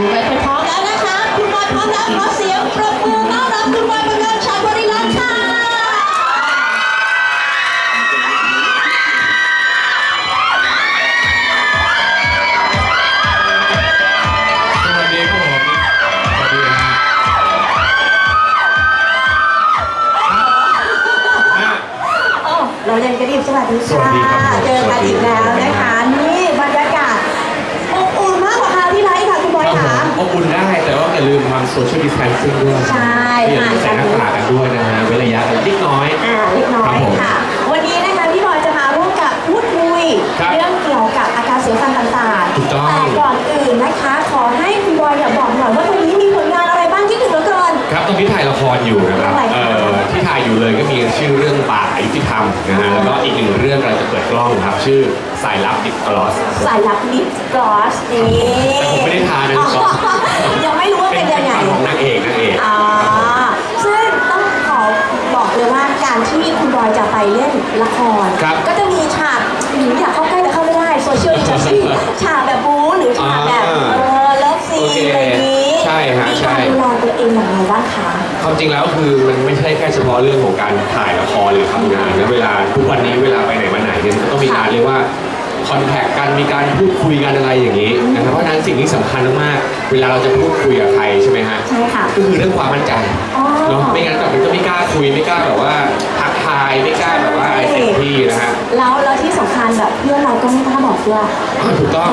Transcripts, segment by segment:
คุณบอยพร้อมแล้วขอเสียงปรบมือต้อนรับคุณบอยประกาศชาบริลักษ์ค่ะ สวัสดีครับผมสวัสดีครับเรายักระดิบสวัสดีค่ะ เจอกันอีกแล้วนะคะ อบอุ่นได้ แต่ว่าอย่าลืมทำโซเชียลดิส a ทนซิ่งด้วยใช่อย่าลืมใส่หน้ากากกันด้วยนะฮะเว้นระยะกันนิด อยู่เลยก็มีชื่อเรื่องป่าอายุติธรรมนะฮะแล้วก็อีกหนึ่งเรื่องเราจะเปิดกล้องครับ ชื่อสายลับดิบกลอสสายลับลิปกลอสนี่แต่ผมไม่ได้ทานะลิปกลอสยังไม่รู้ว่าเป็เป็นนยังไงฝั่งของนางเอกนางเอกอ่าซึ่งต้องขอบอกเลยว่าการที่คุณบอยจะไปเล่นละครครับก็จะมีฉากหนูอยากเข้าใกล้แต่เข้าไม่ได้โซเชียลดิสแทนซิ่งฉากแบบบู๊หรือฉากแบบ ฮะมีใช่การดูแลตัวเองอย่างไรบ้างคะความจริงแล้วคือมันไม่ใช่แค่เฉพาะเรื่องของการถ่ายละครหรือทำงานนะเวลาทุกวันนี้เวลาไปไหนมาไหนเนี่ยมันต้องมีการเรียกว่าคอนแทคกันมีการพูดคุยกันอะไรอย่างนี้นะครับเพราะฉะนั้นสิ่งที่สำคัญมากๆเวลาเราจะพูดคุยกับใครใช่ไหมฮะใช่ค่ะ ก็คือเรื่องความมั่นใจอ๋อ เนาะไม่งั้นแบบมันก็ไม่กล้าคุยไม่กล้าแบบว่าทักทายไม่กล้าแบบว่าอะไร เต็มที่นะฮะแล้วแล้วที่สำคัญแบบเพื่อนเราก็ไม่กล้าบอกด้วยอ่าถูกต้อง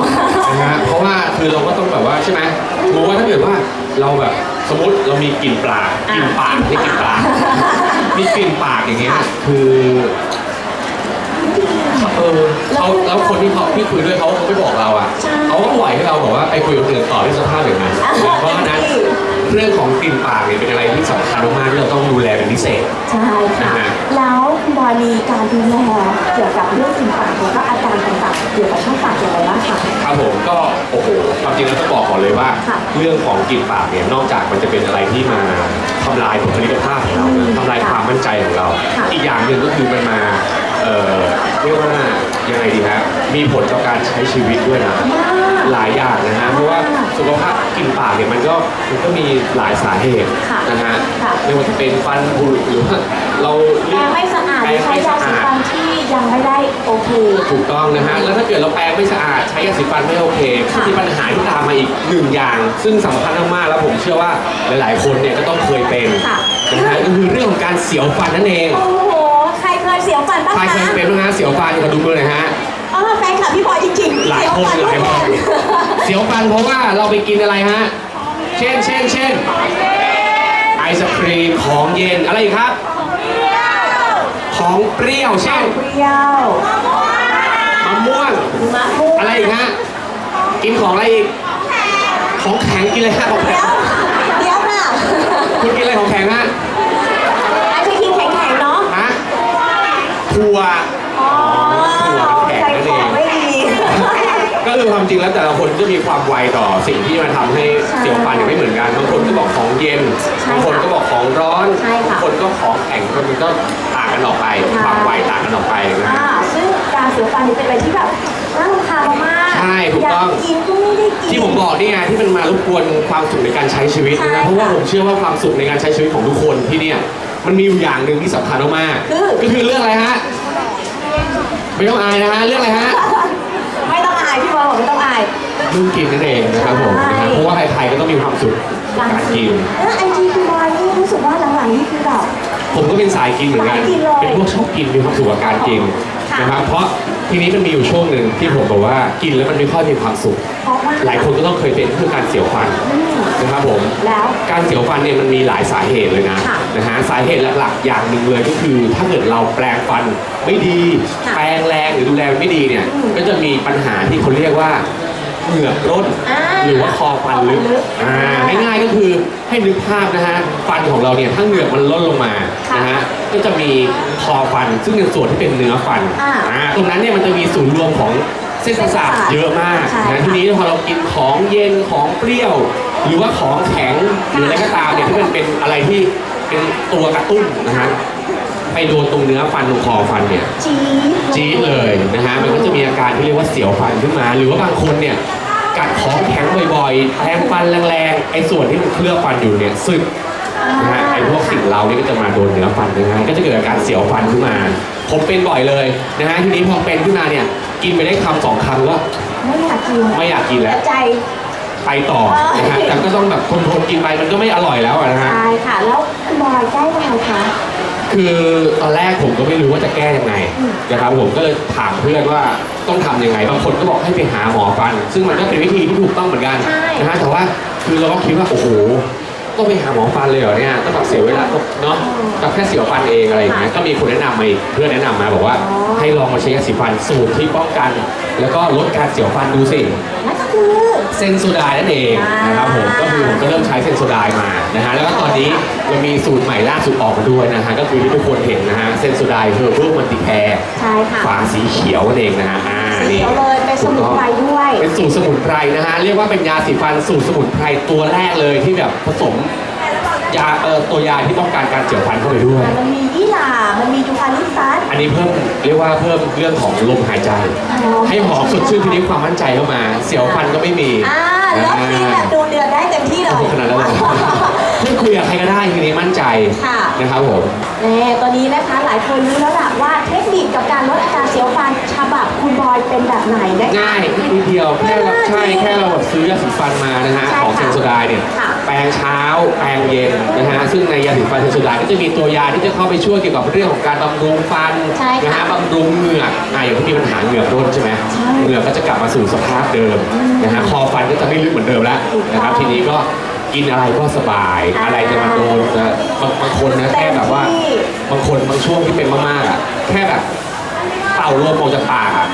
นะฮะเพราะว่าคือเราก็ต้องแบบว่าใช่ไหมสมมติว่าถ้าเกิดว่าเราแบบสมมติเรามีกลิ่นปากกลิ่นปากไม่กลิ่นปากมีกลิ่นปากอย่างเงี้ยคือเออเขาแล้วคนที่เขาที่คุยด้วยเขาไม่บอกเราอะใช่เขาก็ปล่อยให้เราแบบว่าไปคุยกับคนอื่นต่อที่สภาพอย่างนั้นอ่าเพราะฉะนั้นเรื่องของกลิ่นปากเนี่ยเป็นอะไรที่สำคัญมากๆที่เราต้องดูแลเป็นพิเศษใช่ค่ะนะฮะแล้ว คุณบอยมีการดูแลเกี่ยวกับเรื่องกลิ่นปากแล้วก็อาการต่างๆเกี่ยวกับช่องปากอย่างไรบ้างคะ ครับผมก็โอ้โหความจริงแล้วต้องบอกก่อนเลยว่า ค่ะเรื่องของกลิ่นปากเนี่ยนอกจากมันจะเป็นอะไรที่มาทำลายบุคลิกภาพของเราอืมทำลายความมั่นใจของเรา ค่ะ อีกอย่างหนึ่งก็คือมันมาเอ่อเรียกว่ายังไงดีฮะมีผลต่อการใช้ชีวิตด้วยนะ มาก หลายอย่างนะฮะเพราะว่าสุขภาพกลิ่นปากเนี่ยมันก็มันก็มีหลายสาเหตุค่ะนะฮะค่ะ ไม่ว่าจะเป็นฟันผุหรือว่าเราแปรงไม่สะอาดหรือใช้ยาสีฟันที่ยังไม่ได้โอเค ถูกต้องนะฮะแล้วถ้าเกิดเราแปรงไม่สะอาดใช้ยาสีฟันไม่โอเคค่ะมีปัญหาที่ตามมาอีกหนึ่งอย่าง ซึ่งสำคัญมากๆแล้วผมเชื่อว่าหลาย ๆ คนเนี่ยก็ต้องเคยเป็นค่ะ นะฮะก็คือเรื่องของการเสียวฟันนั่นเอง โอ้โห ใครเคยเสียวฟันบ้างใครคะเคยเป็นบ้างฮะเสียวฟันขอดูมือหน่อยฮะอ๋อ แฟนคลับพี่บอยจริงๆหลายคนเสีหวลายฟัคนนทุกเสียวฟันเพราะว่าเราไปกินอะไรฮะ เช่น เช่น เช่น ไอศครีม ของเย็น อะไรอีกครับ ของเปรี้ยว เช่นเปรี้ยวมะม่วง มะม่วงอะไรอีกฮะ กินของอะไรอีก ของแข็งกินเลยฮะของแข็เดี๋งยวเดี๋ยวค่ะคุณกินอะไรของแข็งฮะ ไอศครีมแข็งๆเนาะฮะถั่ว อ๋อ ถั่วแข็ง ใจ นั่น ค เอ องไม่ดี ก็ คือความจริงแล้วแต่ละคนก็มีความไวต่อสิ่งที่มันทำให้เสียวฟันเนี่ยไม่เหมือนกันบางคนก็บอกของเย็นใช่บางคนค่ะก็บอกของร้อนใช่ค่ะ บางคนก็ของแข็งคนมันก็ต่างกันออกไปค่ะความไวต่างกันออกไปนะ อ่าฮะซึ่งการเสียวฟันนี่เป็นอะไรที่แบบน่ารำคาญมากๆใช่ถูกต้อง ยากกินก็ไม่ได้กิน ที่ผมบอกนี่ไงที่มันมารบกวนความสุขในการใช้ชีวิตใช่นะค่ะเพราะว่าผมเชื่อว่าความสุขในการใช้ชีวิตของทุกคนที่เนี่ยมันมีอยู่อย่างหนึ่งที่สำคัญมากๆคือ ก็คือเรื่องอะไรฮะไม่ต้องอายนะฮะเรื่องอะไรฮะ อายเรื่องกินนั่นเองนะครับผมนะใช่ฮะเพราะว่าใครๆก็ต้องมีความสุขกับการกินแล้วไอจีพี่บอยนี่รู้สึกว่าหลังๆนี่คือแบบ ผมก็เป็นสายกินเหมือนกัน สายกินเลยเป็นพวกชอบกินมีความสุขกับการกินค่ะ นะครับ เพราะทีนี้มันมีอยู่ช่วงหนึ่งที่ผมบอกว่ากินแล้วมันไม่ค่อยมีความสุข เพราะว่าหลายคนก็ต้องเคยเป็นคือการเสียวฟันอืมนะครับผม แล้ว การเสียวฟันเนี่ยมันมีหลายสาเหตุเลยนะค่ะนะฮะสาเหตุหลักๆ อย่างหนึ่งเลยก็คือ ถ้าเกิดเราแปลงฟันไม่ดี ค่ะแปลงแรงหรือดูแลไม่ดีเนี่ย อืมก็จะมีปัญหาที่เขาเรียกว่า เหงือกร่นอ่าหรือว่าคอฟันลึกคอฟันลึกอ่าอ่าง่ายๆก็คือให้นึกภาพนะฮะฟันของเราเนี่ยถ้าเหงือกมันล่นลงมาค่ะนะฮะก็จะมีคอฟันซึ่งเป็นส่วนที่เป็นเนื้อฟันอ่าอ่าตรงนั้นเนี่ยมันจะมีศูนย์รวมของเส้นประสาทเยอะมากใช่นะค่ะ ทีนี้พอเรากินของเย็นของเปรี้ยว หรือว่าของแข็งหรืออะไรก็ตามเนี่ยที่มันเป็นอะไรที่เป็นตัวกระตุ้นนะฮะไปโดนตรงเนื้อฟันตรงคอฟันเนี่ย จี๊ดจี๊ดเลยนะฮะ มันก็จะมีอาการที่เรียกว่าเสียวฟันขึ้นมา หรือว่าบางคนเนี่ย กัดของแข็งบ่อยๆแทงฟันแรงๆ ไอ้ส่วนที่มันเคลือบฟันอยู่เนี่ยสึกนะฮะไอ้พวกสิ่งเราเนี่ยก็จะมาโดนเนื้อฟันนะฮะก็จะเกิดอาการเสียวฟันขึ้นมา ผมเป็นบ่อยเลยนะฮะทีนี้พอเป็นขึ้นมาเนี่ยกินไปได้คำสองคำก็ไม่อยากกินไม่อยากกินแล้วแต่ใจ ไปต่อนะฮะแต่ก็ต้องแบบทนๆกินไปมันก็ไม่อร่อยแล้วอะนะฮะ ใช่ค่ะ แล้วคุณบอยใกล้เมื่อไหร่คะ คือตอนแรกผมก็ไม่รู้ว่าจะแก้ยังไงนะครับผมก็เลยถามเพื่อนว่า ต้องทำยังไง บางคนก็บอกให้ไปหาหมอฟัน ซึ่งมันก็เป็นวิธีที่ถูกต้องเหมือนกันใช่ นะฮะแต่ว่าคือเราก็คิดว่าโอ้โหต้องไปหาหมอฟันเลยเหรอเนี่ยต้องแบบเสียเวลาเนาะกับแค่เสียวฟันเองอะไรอย่างเงี้ยก็มีคนแนะนำมาอีกเพื่อนแนะนำมาบอกว่า ให้ลองมาใช้ยาสีฟันสูตรที่ป้องกัน แล้วก็ลดการเสียวฟันดูสิ นั่นก็คือ เซนโซไดนั่นเองนะครับผมก็คือผมก็เริ่มใช้เซนโซไดมานะฮะแล้วก็ตอนนี้เรามีสูตรใหม่ล่าสุดออกมาด้วยนะฮะก็คือที่ทุกคนเห็นนะฮะเซนโซไดเฮอร์เบิลมันติแคร์ใช่ค่ะ ฝาสีเขียวนั่นเองนะฮะอ่าสีนี่ เขียวเลยเป็นสมุนไพรด้วย เป็นสูตรสมุนไพรนะฮะ เรียกว่าเป็นยาสีฟันสูตรสมุนไพรตัวแรกเลยที่แบบผสมยาเอ่อตัวยาที่ป้องกันการเสียวฟันเข้าไปด้วย มันมียี่หร่ามันมียูคาลิปตัส อันนี้เพิ่มเรียกว่าเพิ่มเรื่องของลมหายใจให้หอมสดชื่นทีนี้ความมั่นใจเข้ามา เสียวฟันก็ไม่มีอ่าแล้วซีนแบบดูเดือดได้เต็มที่เลโอ้ยโหขนาดนั้นเลย พูดคุยกับใครก็ได้ทีนี้มั่นใจค่ะ นะครับผม แน่ตอนนี้นะคะหลายคนรู้แล้วล่ะว่าเทคนิคกับการลดอาการเสียวฟันฉบับคุณบอยเป็นแบบไหนนะคะ ง่ายนิดเดียวแค่เราใช่แค่เราแบบซื้อยาสีฟันมานะฮะใช่ของเซค่ะนโซไดเนี่ยค่ะ แปรงเช้าแปรงเย็นนะฮะซึ่งในยาสีฟันเซนโซไดก็จะมีตัวยาที่จะเข้าไปช่วยเกี่ยวกับเรื่องของการบำรุงฟันใช่ค่ะนะฮะบำรุงเหงือกอะอย่างที่มีปัญหาเหงือกร่นใช่ไหมใช่เหงือกก็จะกลับมาสู่สภาพเดิมนะฮะคอฟันก็จะไม่ลึกเหมือนเดิมแล้วถูกต้องนะครับทีนี้ก็ กินอะไรก็สบายอ่าอะไรจะมาโดนจะบางบางคนนะแค่แบบว่าเต็มที่บางคนบางช่วงที่เป็นมากๆอะ แค่แบบเป่าลมออกจากปากอะ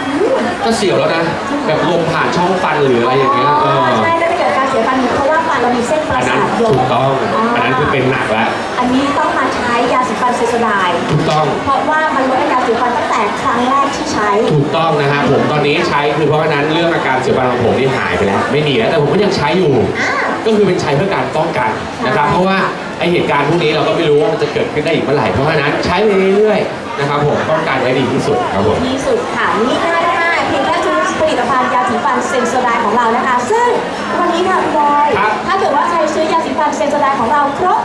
ก็เสียวแล้วนะ แบบลมผ่านช่องฟันหรืออะไรอย่างเงี้ยเออใช่แล้วถ้าเกิดการเสียฟันเพราะว่าฟันเรามีเส้นประอันนั้สานทโยถูงกต้อง อันนั้นคือเป็นหนักแล้ว อันนี้ต้องมาใช้ยาสีฟันเซนโซไดน์ถูกต้อง เพราะว่ามันลดอาการเสียฟันตั้งแต่ครั้งแรกที่ใช้ ถูกต้องนะฮะผมตอนนี้ใช้คือเพราะฉะนั้นเรื่องอาการเสียวฟันของผมนี่หายไปแล้ว ไม่มีแล้วแต่ผมก็ยังใช้อยู่ อ่า ก็คือเป็นใช้เพื่อการป้องกันนะครับใช่เพราะว่าไอเหตุการณ์พวกนี้เราก็ไม่รู้ว่ามันจะเกิดขึ้นได้อีกเมื่อไหร่เพราะฉะนั้นใช้ไปเรื่อยๆนะครับผมป้องกันไว้ดีที่สุดครับผม ที่สุดค่ะนี่ง่ายมากเพียงแค่ซื้อผลิตภัณฑ์ยาสีฟันเซนโซไดน์ของเรานะคะ ซึ่งวันนี้ค่ะคุณบอยครับถ้าเกิดว่าใครซื้อยาสีฟันเซนโซไดน์ของเราครบ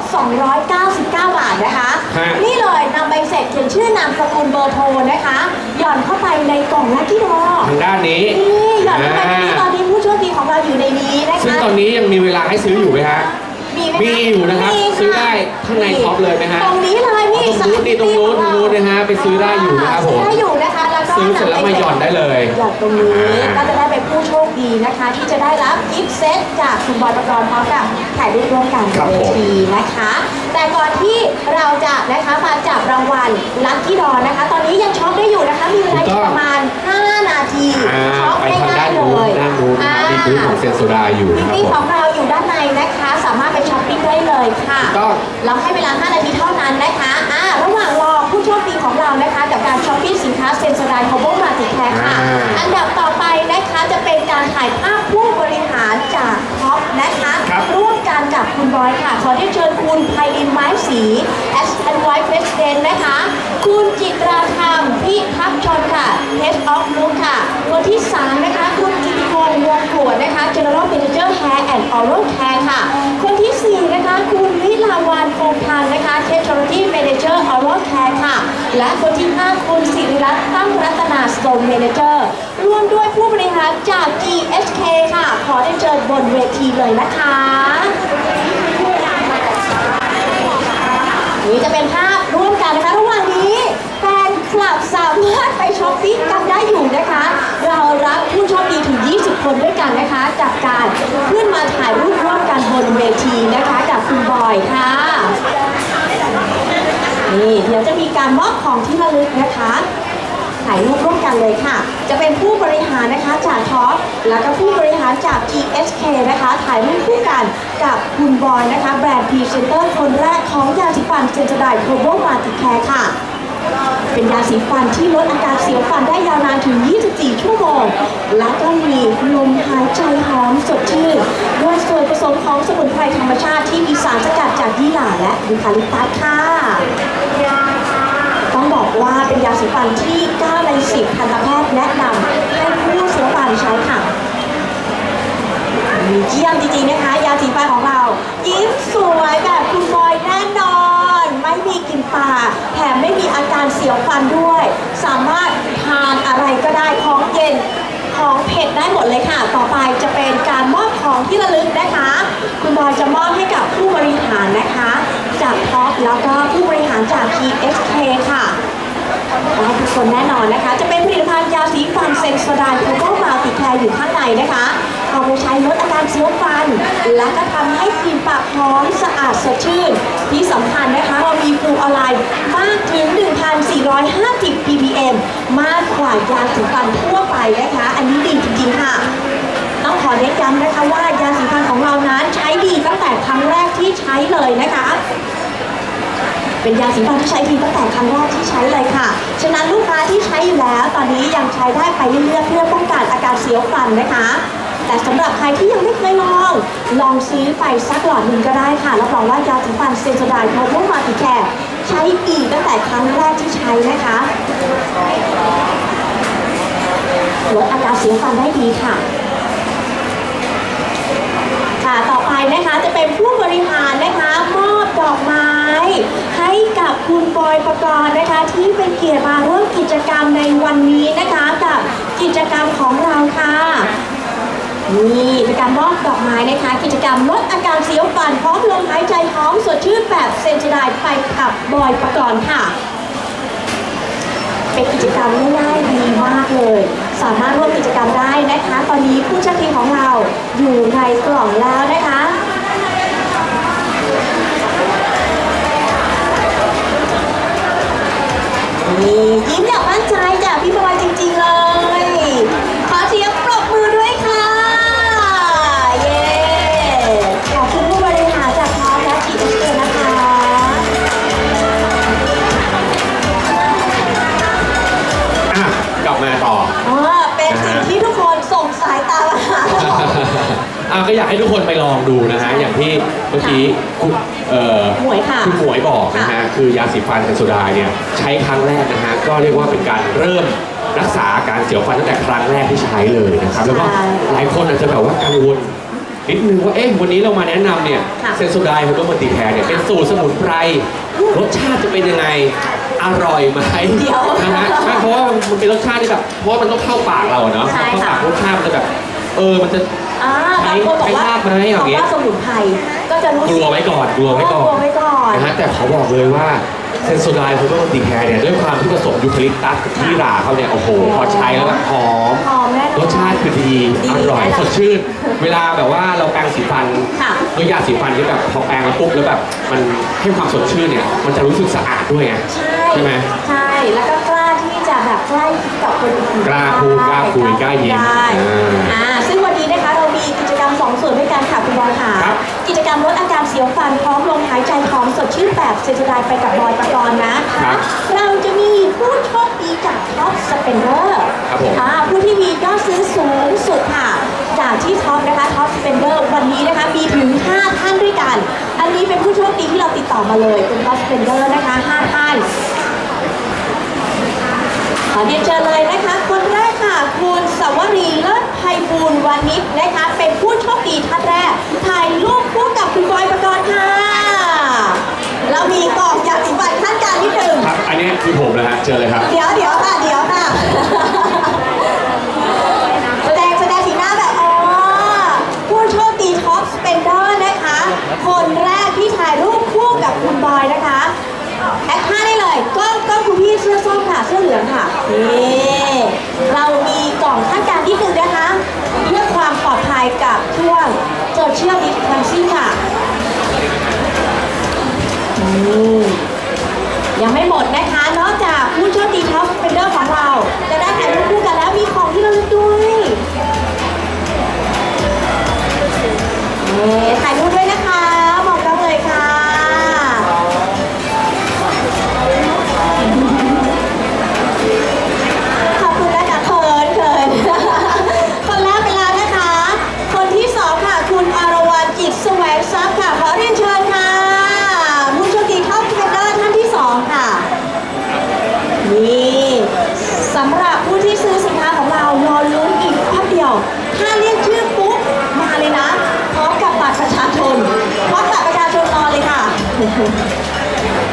299 บาทนะคะ ฮะ นี่เลยนำใบเสร็จเขียนชื่อนามสกุลเบอร์โทรนะคะ หย่อนเข้าไปในกล่องลัคกี้ดอ ทางด้านนี้นี่หย่อนเข้าไปในนี้ตอนนี้ผู้ โชคดีของเราอยู่ในนี้นะคะ ซึ่งตอนนี้ยังมีเวลาให้ซื้ออยู่ไหมฮะ มีไหมคะมีอยู่นะครับมีซื้อได้ข้างในช็อปเลยนะฮะตรงนี้เลยนี่ตรงนู้นนี่ตรงนู้นตรงนู้นนะฮะไปซื้อได้อยู่นะครับผมซื้อได้อยู่นะคะแล้วก็ซื้อเสร็จแล้วมาหย่อนได้เลยหย่อนตรงนี้อ่าก็จะได้เป็นผู้โชคดีนะคะ ที่จะได้รับกิฟต์เซตจากคุณบอยประกรณ์พร้อมกับถ่ายรูปร่วมกันบนเวทีนะคะ แต่ก่อนที่เราจะนะคะมาจับรางวัลลัคกี้ดอนะคะ ตอนนี้ยังช็อปได้อยู่นะคะมีเวลาอยู่ประมาณ5นาทีอ่าช็อปไปได้ทางง่าด้ายนเลนู้นยด้านนู้นนะฮะมีบูธของเซนโซดาอยู่นะครับนี่ผขอมงเราอยู่ด้านในนะคะ เลยค่ะถูกต้อง เราให้เวลา 5 นาทีเท่านั้นนะคะอ่าระหว่างรอผู้โชคดีของเรานะคะ กับการช้อปปิ้งสินค้าเซนโซไดโฮโบมาติแคร์ค่ะ อ่า อันดับต่อไปนะคะจะเป็นการถ่ายภาพผู้บริหารจากท็อปนะคะ ครับ ร่วมกันกับ คุณบอยค่ะ ขอเรียนเชิญคุณไพลินไม้สี S and Y President นะคะ คุณจิตราธรรมพิทักษ์ชนค่ะ Head of Look ค่ะคนที่ 3 นะคะ คุณกิติพงษ์วงขวดนะคะ General Manager Hair and Oral Care ค่ะ คนที่ 4 นะคะ คุณวิลาวันคงพันนะคะ Technology Manager Oral Care ค่ะ และคนที่ 5 คุณสิริรัตน์ตั้งรัตนา Stone Manager ร่วมด้วยผู้บริหารจาก GSK ค่ะ ขอได้เชิญบนเวทีเลยนะคะ นี่จะเป็นภาพร่วมกันนะคะ ระหว่างนี้แฟนคลับสามารถไปช้อปปิ้งกันได้อยู่นะคะ เรารับผู้โชคดีถึง 20 คนด้วยกันนะคะจากการขึ้นมาถ่ายรูปร่วมกันบนเวทีนะคะกับคุณบอยค่ะนี่เดี๋ยวจะมีการมอบของที่ระลึกนะคะถ่ายรูปร่วมกันเลยค่ะ จะเป็นผู้บริหารนะคะจากท็อปแล้วก็ผู้บริหารจาก GSK นะคะถ่ายรูปคู่กันกับคุณบอยนะคะ แบรนด์พรีเซนเตอร์คนแรกของยาสีฟันเซน o ไดโ g โบอมาติแคร์ค่ะ เป็นยาสีฟันที่ลดอาการเสียวฟันได้ยาวนานถึง 24 ชั่วโมง และก็มีลมหายใจหอมสดชื่นด้วยส่วนผสมของสมุนไพรธรรมชาติที่มีสารสกัดจากยี่หร่าและยูคาลิปตัสค่ะ ต้องบอกว่าเป็นยาสีฟันที่ 9 ใน 10 ทันตแพทย์แนะนำให้ผู้เสียฟันใช้ค่ะมีเยี่ยมจริงๆนะคะ ยาสีฟันของเรา ยิ้มสวยแบบคุณบอยแน่นอน ไม่มี กลินปากแถมไม่มีอาการเสียวฟันด้วย สามารถทานอะไรก็ได้ของเย็นของเผ็ดได้หมดเลยค่ะ ต่อไปจะเป็นการมอบของที่ระลึกนะคะ คุณบอยจะมอบให้กับผู้บริหารนะคะ จากท็อปแล้วก็ผู้บริหารจาก TXK ค่ะได้ทุกคนแน่นอนนะคะ จะเป็นผลิตภัณฑ์ยาสีฟันเซนโซไดโคโบมาติแคร์อยู่ข้างในนะคะ เอาไปใช้ลดอาการเสียวฟัน และก็ทำให้กลิ่นปากหอมสะอาดสดชื่น ที่สำคัญนะคะเรามีฟูออนไลน์มากถึง 1,450 ppm มากกว่ายาสีฟันทั่วไปนะคะ อันนี้ดีจริงๆค่ะ ต้องขอเน้นย้ำนะคะว่ายาสีฟันของเรานั้นใช้ดีตั้งแต่ครั้งแรกที่ใช้เลยนะคะเป็นยาสีฟันที่ใช้ดีตั้งแต่ครั้งแรกที่ใช้เลยค่ะ ฉะนั้นลูกค้าที่ใช้อยู่แล้ว ตอนนี้ยังใช้ได้ไปเรื่อยๆเพื่อป้องกันอาการเสียวฟันนะคะ แต่สำหรับใครที่ยังไม่เคยลอง ลองซื้อไปสักหลอดหนึ่งก็ได้ค่ะรับรองว่ายาสีฟันเซนโซไดโพลมาติแคร์ใช้ดีตั้งแต่ครั้งแรกที่ใช้นะคะลดอาการเสียฟันได้ดีค่ะ ค่ะต่อไปนะคะจะเป็นผู้บริหารนะคะมอบดอกไม้ ให้กับคุณบอยประกรณ์นะคะ ที่เป็นเกียรติมาร่วมกิจกรรมในวันนี้นะคะกับกิจกรรมของเรา นี่เป็นการมอบดอกไม้นะคะ กิจกรรมลดอาการเสียวฟันพร้อมลมหายใจหอมสดชื่นแบบเซนจิไดไปกับบอยประกรณ์ค่ะ เป็นกิจกรรมง่ายๆดีมากเลย สามารถร่วมกิจกรรมได้นะคะ ตอนนี้ผู้โชคดีของเราอยู่ในกล่องแล้วนะคะนี่ยิ้มอย่างมั่นใจจากพี่บอยจริงๆเลย อะก็อยากให้ทุกคนไปลองดูนะฮะ อย่างที่เมื่อกี้คุณเอ่อหมวยค่ะคุณหมวยบอกนะฮะ คือยาสีฟันเซนโซไดาเนี่ยใช้ครั้งแรกนะฮะ ก็เรียกว่าเป็นการเริ่มรักษาอาการเสียวฟันตั้งแต่ครั้งแรกที่ใช้เลยนะครับ แล้วก็ใช่หลายคนอาจจะแบบว่ากังวลนิดนึงว่า เอ๊ะ วันนี้เรามาแนะนำเนี่ยค่ะ เซนโซไดโฮโดมัลติแคร์เนี่ยเป็นสูตรสมุนไพร รสชาติจะเป็นยังไง อร่อยไหมเดี๋ยวนะฮะไม่เพราะว่ามันเป็นรสชาติที่แบบ เพราะว่ามันต้องเข้าปากเราอะเนาะใช่เข้าค่ะ ปากรสชาติมันจะแบบ เออ มันจะ อ่า บางคนบอกว่าใช้ลาบไหมอย่างเงี้ยคำว่าสมุนไพรก็จะรู้กสึลัวไว้ก่อนกลัวไว้ก่อนกลัวไว้ก่อนนะฮะแต่เขาบอกเลยว่าเซนโซไดโฮโดมัลติแคร์เนี่ยด้วยความที่ผสมยูคาลิปตัสกับที่ราเขาเนี่ยโอ้โห พอใช้แล้วแบบหอม หอมแน่นอน รสชาติคือดี ดีอร่อยแน่นอนสดชื่น เวลาแบบว่าเราแปรงสีฟันค่ะด้วยยาสีฟันที่แบบพอแปรงแล้วปุ๊บแล้วแบบมันให้ความสดชื่นเนี่ย มันจะรู้สึกสะอาดด้วยไงใช่ใช่ไหม ใช่แล้วก็กล้าที่จะแบบใกล้ชิดกับคนอื่นกล้าพูดกล้าคุยกล้ายิ้มได้อ่าอ่าซึ่ง องส่วนด้วยกันค่ะคุณบอยค่ะ ครับ กิจกรรมลดอาการเสียวฟันพร้อมลมหายใจหอมสดชื่นแบบเซนสไดไปกับบอยประกรณ์นะ ครัคะบเราจะมีผู้โชคดีจากท็อปสเปนเดอร์ครับผมอ่าผู้ที่มียอดซื้อสูงสุดค่ะ จากที่ท็อปนะคะท็อปสเปนเดอร์วันนี้นะคะมีถึง 5 ท่านด้วยกัน อันนี้เป็นผู้โชคดีที่เราติดต่อมาเลยเป็นท็อปสเปนเดอร์นะคะ5ท่าน ขอเรียนเชิญเลยนะคะ คนแรก ค่ะคุณสวรีเลิศไพบูลย์วานิชนะคะ เป็นผู้โชคดีท่านแรก ถ่ายรูปคู่กับคุณบอยประกรณ์ค่ะ เรามีกล่องยาสีฟันขั้นกลารนิดหนึ่งครับ อันนี้คือผมนะฮะ เจอเลยครับ เดี๋ยวเดี๋ยวค่ะเดี๋ยวค่ะ แสดงแสดงสีหน้าแบบ อ๋อ ผู้โชคดีท็อปสเปนเดอร์นะคะ คนแรกที่ถ่ายรูปคู่กับคุณบอยนะคะแอคท่าได้เลยกล้องกล้องคุณ พี่เสื้อส้มค่ะเสื้อเหลืองค่ะนี่เรามีกล่องข้างกลางที่หนึ่งนะคะ เพื่อความปลอดภัยกับช่วงโซเชียลดิสทันซิ่งค่ะยังไม่หมดนะคะ นอกจากผู้โชคดีท็อปเปนเดอร์ของเรา จะได้ถ่ายรูปคู่กันแล้ว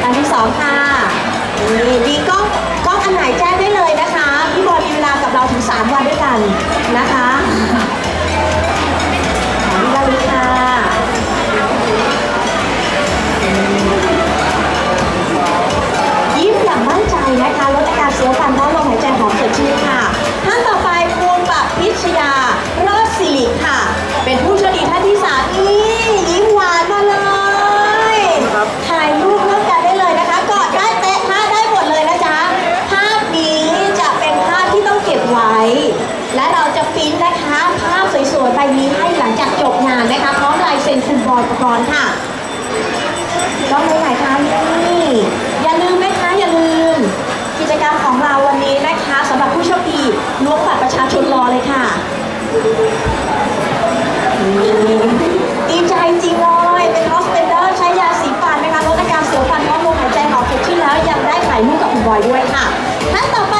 อันที่สองค่ะนี่มีก็ก็อันไหนแจ้งได้เลยนะคะ พี่บอลมีเวลากับเราถึงสามวันด้วยกันนะคะขอบคุณค่ะยิ้มอย่างมั่นใจนะคะลดอาการเสียวฟันเพาะลมหายใจหอมสดชื่นค่ะท่านต่อไปคุณปะพิชยารอดสิริค่ะ นคุณบอยประกรณ์ค่ะต้องไปไหนคะนี่อย่าลืมนะคะอย่าลืม กิจกรรมของเราวันนี้นะคะสำหรับผู้โชคดีล้วงบัตรประชาชนรอเลยค่ะดีใจจริงเลยเป็นฮอสเปนเดอร์ใช้ยาสีฟันนะคะลดอาการเสียวฟันพร้อมลมหายใจหอบสดชื่นแล้วยังได้ถ่ายรูปกับคุณบอยด้วยค่ะท่านต่อไป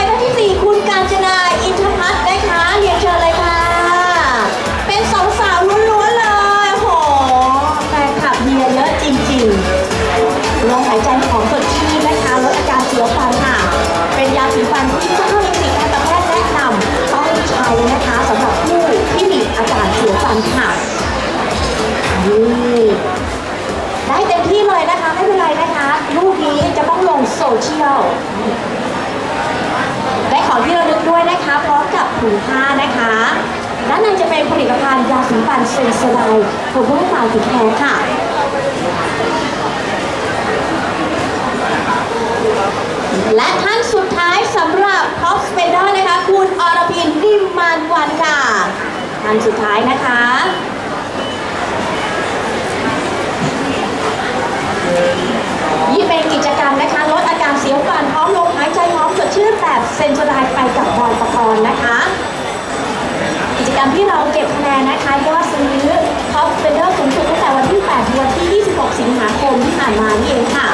เชียลได้ของที่ระลึกด้วยนะคะ พร้อมกับถุงผ้านะคะด้านในจะเป็นผลิตภัณฑ์ยาสีฟันเซนสไดผมผู้ฝ่ายถึงแท้ค่ะและท่านสุดท้ายสำหรับท็อปสเปนเดอร์นะคะ คุณอรพินนิมมานวันค่ะท่านสุดท้ายนะคะนี่เป็นกิจกรรมนะคะลาการเสียวฟันพร้อมลมหายใจพร้อมสดชื่นแบบเซนจรายไปกับบอลประกรณ์นะคะ กิจกรรมที่เราเก็บคะแนนนะคะยอดซื้อท็อปเป็นเดอร์สูงสุดตั้งแต่วันที่ 8 วันที่ 26 สิงหาคมที่ผ่านมานี่เองค่ะ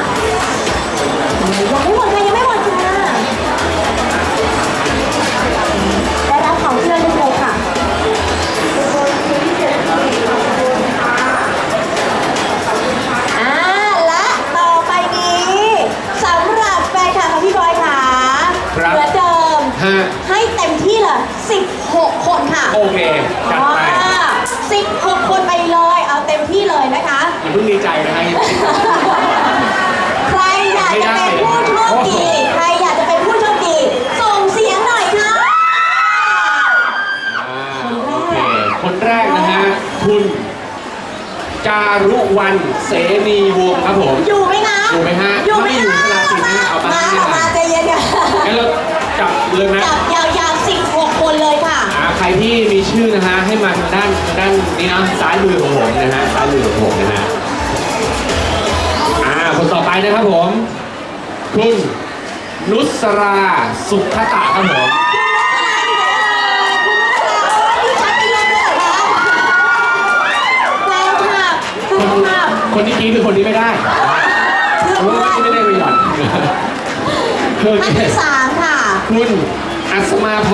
ยังไม่หมดค่ะ เสนีวงศ์ครับผม อยู่ไหมนะอยู่ไหมฮะอยู่ไหมถ้าไม่อยู่คะเวลาสิบนี่เอามามาให้ค่ะหน่อยมาใจเย็นค่ะงั้นเราจับเลยไหมจับยาวๆ16คนเลยค่ะ อ่าใครที่มีชื่อนะฮะให้มาทางด้านทางด้านนี้นะซ้ายมือของผมนะฮะซ้ายมือของผมนะฮะอ่าคนต่อไปนะครับผม คุณนุสราสุขตะครับผม คนที่กี้คือคนที่ไม่ได้เพราะว่าไม่ได้ไปหย่อนคือท่านที่สามค่ะ คุณอัศมาพ